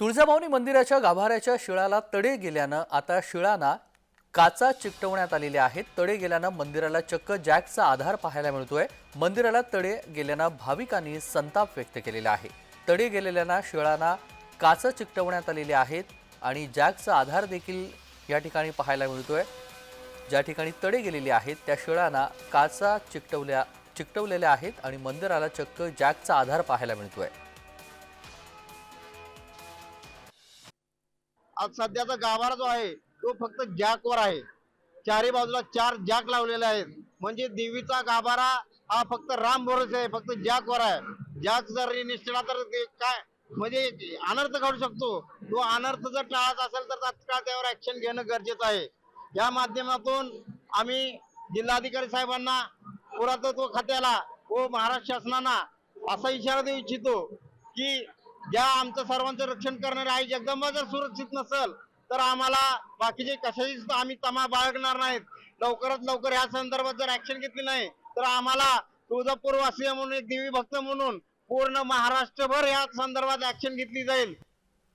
तुळजाभवानी मंदिराच्या गाभाऱ्याच्या शिळाला तडे गेल्यानं आता शिळांना काचा चिकटवण्यात आलेल्या आहेत. तडे गेल्यानं मंदिराला चक्क जॅकचा आधार पाहायला मिळतोय. मंदिराला तडे गेल्यानं भाविकांनी संताप व्यक्त केलेला आहे. तडे गेलेल्यांना शिळांना काचा चिकटवण्यात आलेल्या आहेत आणि जॅकचा आधार देखील या ठिकाणी पाहायला मिळतोय. ज्या ठिकाणी तडे गेलेले आहेत त्या शिळांना काचा चिकटवल्या चिकटवलेल्या आहेत आणि मंदिराला चक्क जॅकचा आधार पाहायला मिळतोय. आज सध्याचा गाभारा जो आहे तो फक्त जॅकवर आहे. चारी बाजूला चार जॅक लावलेले आहेत. म्हणजे देवीचा गाभारा हा फक्त राम भरोसे आहे फक्त जॅकवर आहे. जॅक जर निश्चिला तर काय? म्हणजे अनर्थ घडू शकतो. तो अनर्थ जर टाळायचा असेल तर तात्काळ त्यावर ऍक्शन घेणं गरजेचं आहे. या माध्यमातून आम्ही जिल्हाधिकारी साहेबांना पुरातत्व खात्याला व महाराष्ट्र शासनाला असा इशारा देऊ इच्छितो की ज्या आमचं सर्वांचं रक्षण करणारे आई जगदंबा जर सुरक्षित नसेल तर आम्हाला बाकीचे कशाची आम्ही तमा बाळगणार नाहीत. लवकरात लवकर या संदर्भात जर ऍक्शन घेतली नाही तर आम्हाला तुळजापूरवासी म्हणून एक देवी भक्त म्हणून पूर्ण महाराष्ट्रभर या संदर्भात ऍक्शन घेतली जाईल.